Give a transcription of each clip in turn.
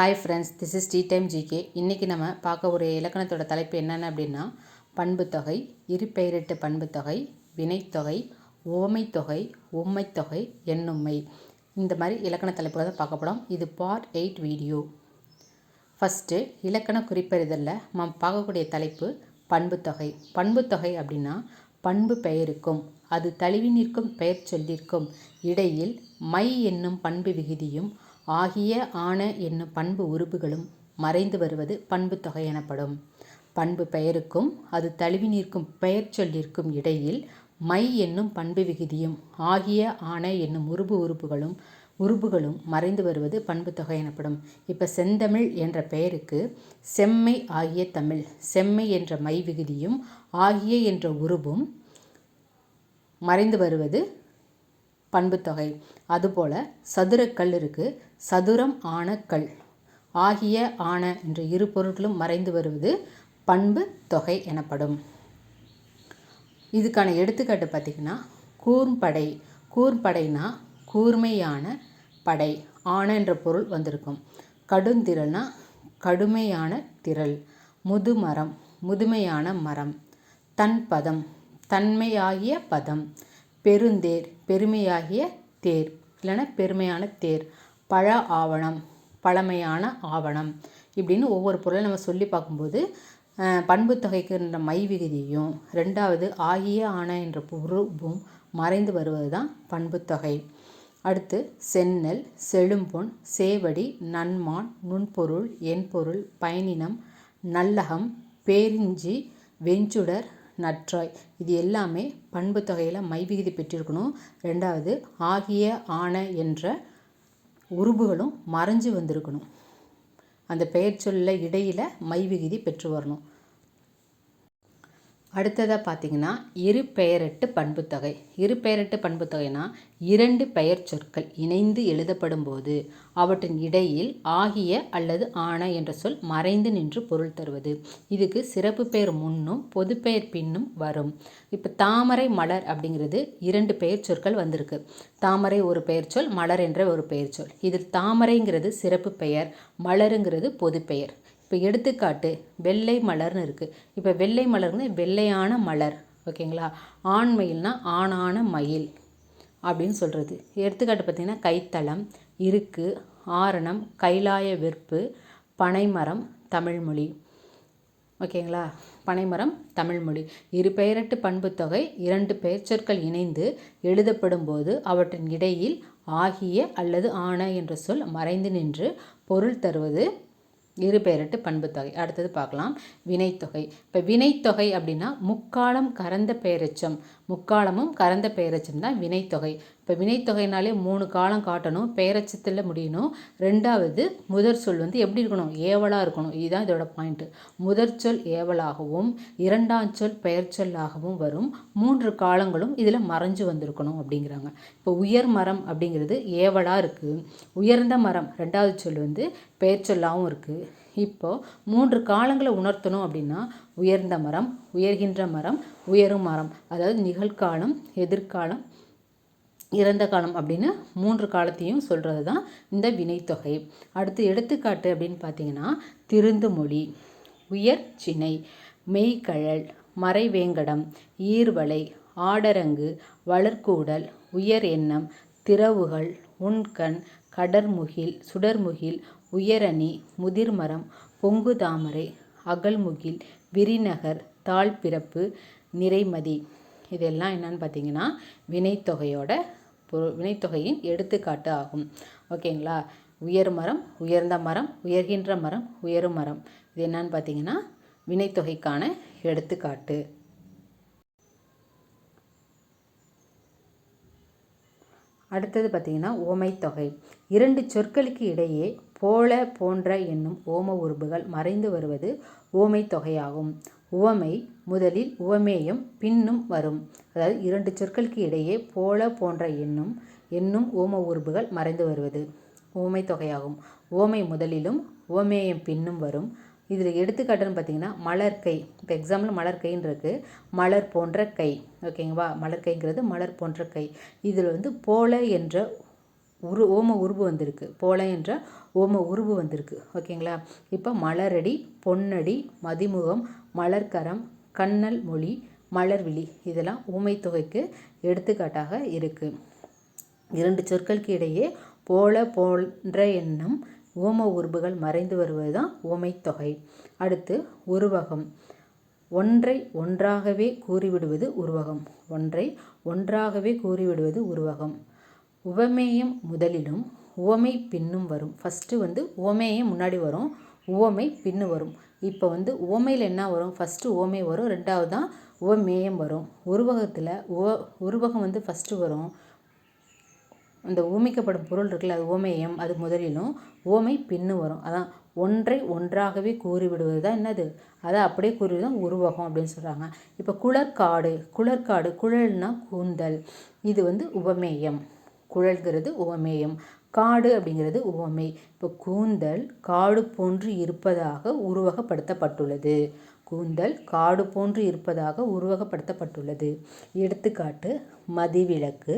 Hi friends this is tea time GK இன்றைக்கி நம்ம பார்க்க ஒரு இலக்கணத்தோட தலைப்பு என்னென்ன அப்படின்னா பண்புத்தொகை இருபெயரிட்டு பண்புத்தொகை வினைத்தொகை ஓமைத்தொகை உம்மைத்தொகை எண்ணும்மை இந்த மாதிரி இலக்கண தலைப்புகள் தான் பார்க்க போகிறோம் இது பார்ட் எயிட் வீடியோ ஃபஸ்ட்டு இலக்கண குறிப்பறிதலில் நம்ம பார்க்கக்கூடிய தலைப்பு பண்புத்தொகை. பண்புத்தொகை அப்படின்னா பண்பு பெயருக்கும் அது தழுவி நிற்கும் பெயர் சொல்லிற்கும் இடையில் மை என்னும் பண்பு விகுதியும் ஆகிய ஆன என்னும் பண்பு உறுப்புகளும் மறைந்து வருவது பண்புத்தொகை எனப்படும். பண்பு பெயருக்கும் அது தழுவி நிற்கும் பெயர் சொல்லிற்கும் இடையில் மை என்னும் பண்பு விகுதியும் ஆகிய ஆன என்னும் உருபு உறுப்புகளும் உறுப்புகளும் மறைந்து வருவது பண்புத்தொகை எனப்படும். இப்போ செந்தமிழ் என்ற பெயருக்கு செம்மை ஆகிய தமிழ் செம்மை என்ற மை விகுதியும் ஆகிய என்ற உருபும் மறைந்து வருவது பண்புத்தொகை. அதுபோல் சதுரக்கல் இருக்குது சதுரம் ஆன கல். ஆகிய ஆன என்ற இரு பொருட்களும் மறைந்து வருவது பண்பு தொகை எனப்படும். இதுக்கான எடுத்துக்காட்டு பார்த்திங்கன்னா கூர்ம்படை. கூர்ம்படைனா கூர்மையான படை. ஆன என்ற பொருள் வந்திருக்கும். கடுந்திரள்னா கடுமையான திரள். முதுமரம். முதுமையான மரம். தன் பதம். தன்மையாகிய பதம். பெருந்தேர் பெருமையாகிய தேர். இல்லைன்னா பெருமையான தேர். பழ ஆவணம் பழமையான ஆவணம். இப்படின்னு ஒவ்வொரு பொருளை நம்ம சொல்லி பார்க்கும்போது பண்பு தொகைக்குன்ற மை விகுதியும் ரெண்டாவது ஆகிய ஆன என்ற பொருளும் மறைந்து வருவது தான் பண்புத்தொகை. அடுத்து செந்நெல் செழும்பொன் சேவடி நன்மான் நுண்பொருள் என்பொருள் பயனினம் நல்லகம் பேரிஞ்சி வெஞ்சுடர் நற்றாய். இது எல்லாமே பண்பு தொகையில் மைவிகுதி பெற்றிருக்கணும். ரெண்டாவது ஆகிய ஆன என்ற உருபுகளும் மறைஞ்சு வந்திருக்கணும். அந்த பெயர் சொல்ல இடையில் மைவிகுதி பெற்று வரணும். அடுத்ததாக பார்த்தீங்கன்னா இரு பெயரெட்டு பண்புத்தொகை. இரு பெயரெட்டு பண்புத்தொகைனா இரண்டு பெயர் சொற்கள் இணைந்து எழுதப்படும் போது அவற்றின் இடையில் ஆகிய அல்லது ஆன என்ற சொல் மறைந்து நின்று பொருள் தருவது. இதுக்கு சிறப்பு பெயர் முன்னும் பொதுப்பெயர் பின்னும் வரும். இப்போ தாமரை மலர் அப்படிங்கிறது இரண்டு பெயர் சொற்கள் வந்திருக்கு. தாமரை ஒரு பெயர் சொல் மலர் என்ற ஒரு பெயர் சொல். இதில் தாமரைங்கிறது சிறப்பு பெயர் மலருங்கிறது பொதுப்பெயர் இப்போ எடுத்துக்காட்டு வெள்ளை மலர்னு இருக்குது இப்போ வெள்ளை மலர்னு வெள்ளையான மலர் ஓகேங்களா? ஆண் மயில்னா ஆணான மயில் அப்படின்னு சொல்கிறது எடுத்துக்காட்டு பார்த்திங்கன்னா கைத்தளம் இருக்கு ஆரணம் கைலாய வெற்பு பனைமரம் தமிழ்மொழி. ஓகேங்களா? பனைமரம் தமிழ்மொழி. இரு பெயரட்டு பண்புத்தொகை இரண்டு பெயர்ச்சொற்கள் இணைந்து எழுதப்படும் போது அவற்றின் இடையில் ஆகிய அல்லது ஆன என்ற சொல் மறைந்து நின்று பொருள் தருவது இரு பெயரட்டு பண்புத்தொகை. அடுத்தது பார்க்கலாம். வினைத்தொகை. இப்போ வினைத்தொகை அப்படின்னா முக்காலம் கறந்த பெயரச்சம் முக்காலமும் கறந்த பெயரச்சம் தான் வினைத்தொகை. இப்போ வினைத்தொகைனாலே மூணு காலம் காட்டணும் பெயரச்சத்தில் முடியணும். ரெண்டாவது முதற் சொல் வந்து எப்படி இருக்கணும்? ஏவலாக இருக்கணும். இதுதான் இதோட பாயிண்ட்டு முதற் சொல் ஏவலாகவும் இரண்டாம் சொல் பெயர் சொல்லாகவும் வரும். மூன்று காலங்களும் இதில் மறைஞ்சு வந்திருக்கணும் அப்படிங்கிறாங்க. இப்போ உயர் மரம் அப்படிங்கிறது ஏவலாக இருக்குது உயர்ந்த மரம் ரெண்டாவது சொல் வந்து பெயர் சொல்லாகவும் இருக்குது இப்போது மூன்று காலங்களை உணர்த்தணும் அப்படின்னா உயர்ந்த மரம் உயர்கின்ற மரம் உயரும் மரம். அதாவது நிகழ்காலம் எதிர்காலம் இறந்த காலம் அப்படின்னு மூன்று காலத்தையும் சொல்கிறது தான் இந்த வினைத்தொகை. அடுத்து எடுத்துக்காட்டு அப்படின்னு பார்த்தீங்கன்னா திருந்து மொழி உயர் சினை மெய்கழல் மறைவேங்கடம் ஈர்வலை ஆடரங்கு வளர்க்கூடல் உயர் எண்ணம் திறவுகள் உண்கண் கடர்முகில் சுடர்முகில் உயரணி முதிர்மரம் பொங்கு தாமரை அகல்முகில் விரிநகர் தாழ்பிறப்பு நிறைமதி. இதெல்லாம் என்னன்னு பார்த்தீங்கன்னா வினைத்தொகையோட வினைத்தொகையின் எடுத்துக்காட்டு ஆகும். ஓகேங்களா? உயர் மரம் உயர்ந்த மரம் உயர்கின்ற மரம் உயரும் மரம். இது என்னன்னு பார்த்தீங்கன்னா வினைத்தொகைக்கான எடுத்துக்காட்டு. அடுத்தது பார்த்திங்கன்னா ஓமைத்தொகை. இரண்டு சொற்களுக்கு இடையே போல போன்ற என்னும் ஓம உறுப்புகள் மறைந்து வருவது ஓமைத்தொகையாகும். உவமை முதலில் உவமேயம் பின்னும் வரும். அதாவது இரண்டு சொற்களுக்கு இடையே போல போன்ற என்னும் என்னும் ஓம உறுப்புகள் மறைந்து வருவது ஓமை தொகையாகும் ஓமை முதலிலும் உவமேயம் பின்னும் வரும். இதில் எடுத்துக்காட்டுன்னு பார்த்தீங்கன்னா மலர் கை இப்போ எக்ஸாம்பிள் மலர் கைன்னு இருக்குது மலர் போன்ற கை. ஓகேங்களா மலர் கைங்கிறது மலர் போன்ற கை. இதில் வந்து போல என்ற உரு ஓம உருவு வந்திருக்கு. போல என்ற ஓம உருவு வந்திருக்கு. ஓகேங்களா இப்போ மலரடி பொன்னடி மதிமுகம் மலர்கரம் கண்ணல் மொழி மலர்விழி இதெல்லாம் ஊமை தொகைக்கு எடுத்துக்காட்டாக இருக்குது இரண்டு சொற்களுக்கு இடையே போல போன்ற எண்ணம் ஓம உருபுகள் மறைந்து வருவது தான் ஓமைத்தொகை அடுத்து உருவகம். ஒன்றை ஒன்றாகவே கூறிவிடுவது உருவகம். ஒன்றை ஒன்றாகவே கூறிவிடுவது உருவகம். உவமேயம் முதலிலும் உவமை பின்னும் வரும். ஃபஸ்ட்டு வந்து உவமேயம் முன்னாடி வரும். உவமை பின்னு வரும். இப்போ வந்து உவமையில் என்ன வரும்? ஃபஸ்ட்டு உவமை வரும். ரெண்டாவது தான் உவமேயம் வரும். உருவகத்தில் உவ உருவகம் வந்து ஃபஸ்ட்டு வரும். அந்த ஊமிக்கப்படும் பொருள் இருக்குல்ல அது ஓமேயம் அது முதலிலும் ஓமை பின்னு வரும். அதான் ஒன்றை ஒன்றாகவே கூறிவிடுவது தான் என்னது? அதை அப்படியே கூறுவது தான் உருவகம் அப்படின்னு சொல்கிறாங்க இப்போ குளர்காடு குளர்காடு குழல்னா கூந்தல். இது வந்து உவமேயம் குழல்கிறது உவமேயம் காடு அப்படிங்கிறது உவமை. இப்போ கூந்தல் காடு போன்று இருப்பதாக உருவகப்படுத்தப்பட்டுள்ளது. கூந்தல் காடு போன்று இருப்பதாக உருவகப்படுத்தப்பட்டுள்ளது. எடுத்துக்காட்டு மதிவிலக்கு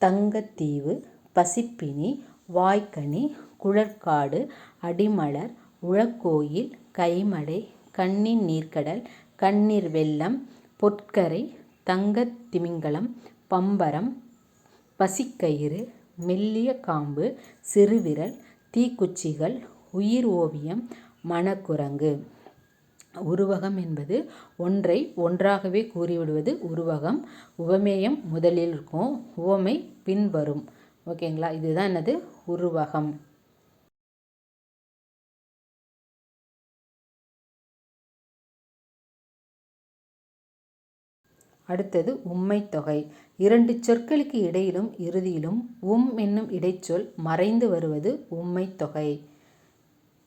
தங்கத்தீவு பசிப்பினி வாய்க்கனி குழற்காடு அடிமலர் உழக்கோயில் கைமடை கண்ணின் நீர்க்கடல் கண்ணீர் வெள்ளம் பொற்கரை தங்கத் திமிங்கலம் பம்பரம் பசிக்கயிறு மெல்லிய காம்பு சிறுவிரல் தீக்குச்சிகள் உயிர் ஓவியம் மணக்குரங்கு. உருவகம் என்பது ஒன்றை ஒன்றாகவே கூறிவிடுவது உருவகம். உவமேயம் முதலில் இருக்கும். உவமை பின்வரும் ஓகேங்களா? இதுதான் என்னது? உருவகம். அடுத்தது உம்மைத்தொகை. இரண்டு சொற்களுக்கு இடையிலும் இறுதியிலும் உம் என்னும் இடைச்சொல் மறைந்து வருவது உம்மைத்தொகை.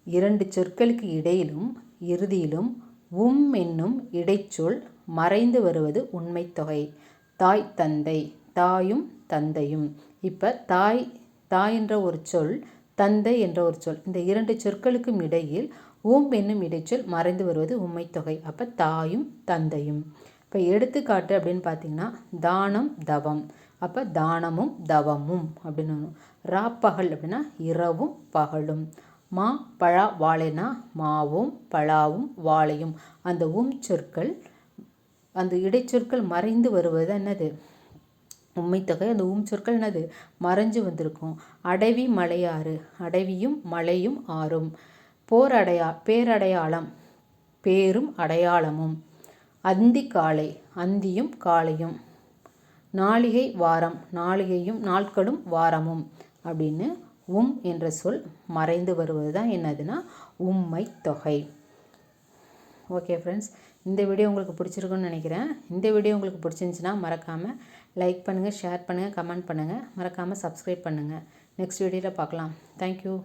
இரண்டு சொற்களுக்கு இடையிலும் இறுதியிலும் உம் என்னும் இடைச்சொல் மறைந்து வருவது உண்மை தொகை. தாய் தந்தை. தாயும் தந்தையும். இப்போ தாய் தாய் என்ற ஒரு சொல் தந்தை என்ற ஒரு சொல். இந்த இரண்டு சொற்களுக்கும் இடையில் ஊம் என்னும் இடைச்சொல் மறைந்து வருவது உண்மை தொகை. அப்போ தாயும் தந்தையும். இப்போ எடுத்துக்காட்டு அப்படின்னு பார்த்தீங்கன்னா தானம் தவம். அப்போ தானமும் தவமும் அப்படின்னு ராப்பகல் அப்படின்னா இரவும் பகலும். மா பழா வாழைனா மாவும் பழாவும் வாழையும். அந்த உம் சொற்கள் அந்த இடைச்சொற்கள் மறைந்து வருவது என்னது? உண்மைத்தொகை அந்த உம் சொற்கள் என்னது? மறைஞ்சு வந்திருக்கும். அடவி மலையாறு அடவியும் மலையும் ஆறும். போர் அடையா பேரடையாளம் பேரும் அடையாளமும். அந்தி காலை அந்தியும் காலையும். நாளிகை வாரம் நாளிகையும் நாட்களும் வாரமும் அப்படின்னு உம் என்ற சொல் மறைந்து வருவது தான் என்னதுன்னா உம்மை தொகை. ஓகே ஃப்ரெண்ட்ஸ் இந்த வீடியோ உங்களுக்கு பிடிச்சிருக்குன்னு நினைக்கிறேன். இந்த வீடியோ உங்களுக்கு பிடிச்சிருந்துச்சின்னா மறக்காமல் லைக் பண்ணுங்கள் ஷேர் பண்ணுங்கள் கமெண்ட் பண்ணுங்கள் மறக்காமல் சப்ஸ்கிரைப் பண்ணுங்கள் நெக்ஸ்ட் வீடியோவில் பார்க்கலாம். தேங்க்யூ